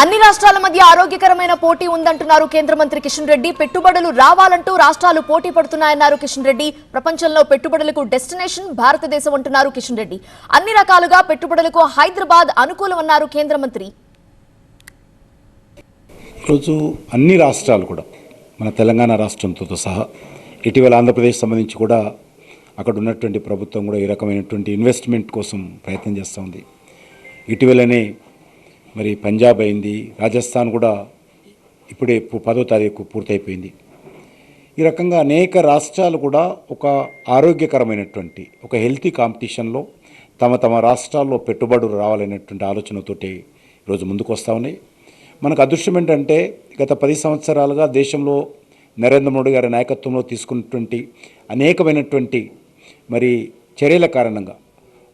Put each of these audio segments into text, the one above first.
అన్ని రాష్ట్రాల మధ్య ఆరోగ్యకరమైన పోటీ ఉందంటున్నారు కేంద్ర మంత్రి కిషన్ రెడ్డి. పెట్టుబడులు రావాలంటూ రాష్ట్రాలు పోటీ పడుతున్నాయన్నారు కిషన్ రెడ్డి. ప్రపంచంలో పెట్టుబడులకు డెస్టినేషన్ భారతదేశం అంటున్నారు కిషన్ రెడ్డి. అన్ని రకాలుగా పెట్టుబడులకు హైదరాబాద్ అనుకూలమన్నారు కేంద్ర మంత్రి. ఈరోజు అన్ని రాష్ట్రాలు కూడా మన తెలంగాణ రాష్ట్రంతో సహా ఇటీవల ఆంధ్రప్రదేశ్ సంబంధించి కూడా అక్కడ ఉన్నటువంటి ప్రభుత్వం కూడా ఈ రకమైనటువంటి ఇన్వెస్ట్మెంట్ కోసం ప్రయత్నం చేస్తూ ఉంది. ఇటీవలనే మరి పంజాబ్ అయింది రాజస్థాన్ కూడా ఇప్పుడే పదో తారీఖు పూర్తయిపోయింది. ఈ రకంగా అనేక రాష్ట్రాలు కూడా ఒక ఆరోగ్యకరమైనటువంటి ఒక హెల్తీ కాంపిటీషన్లో తమ తమ రాష్ట్రాల్లో పెట్టుబడులు రావాలనేటువంటి ఆలోచనతోటి ఈరోజు ముందుకు వస్తూ ఉన్నాయి. మనకు అదృష్టం ఏంటంటే గత పది సంవత్సరాలుగా దేశంలో నరేంద్ర మోడీ గారి నాయకత్వంలో తీసుకున్నటువంటి అనేకమైనటువంటి మరి చర్యల కారణంగా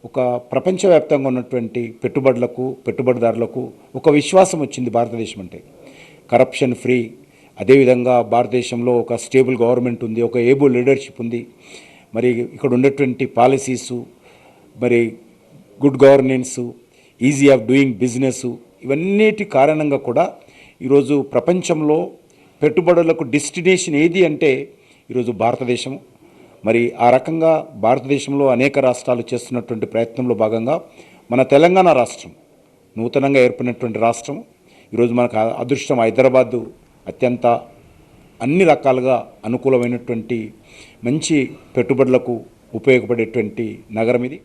ఒక ప్రపంచవ్యాప్తంగా ఉన్నటువంటి పెట్టుబడులకు పెట్టుబడిదారులకు ఒక విశ్వాసం వచ్చింది భారతదేశం అంటే. కరప్షన్ ఫ్రీ అదేవిధంగా భారతదేశంలో ఒక స్టేబుల్ గవర్నమెంట్ ఉంది ఒక ఏబుల్ లీడర్షిప్ ఉంది. మరి ఇక్కడ ఉన్నటువంటి పాలసీసు మరి good governance easy of doing business ఇవన్నిటి కారణంగా కూడా ఈరోజు ప్రపంచంలో పెట్టుబడులకు డెస్టినేషన్ ఏది అంటే ఈరోజు భారతదేశం మరి ఆ రకంగా భారతదేశంలో అనేక రాష్ట్రాలు చేస్తున్నటువంటి ప్రయత్నంలో భాగంగా మన తెలంగాణ రాష్ట్రం నూతనంగా ఏర్పడినటువంటి రాష్ట్రం ఈరోజు మనకు అదృష్టం హైదరాబాదు అత్యంత అన్ని రకాలుగా అనుకూలమైనటువంటి మంచి పెట్టుబడులకు ఉపయోగపడేటువంటి నగరం ఇది.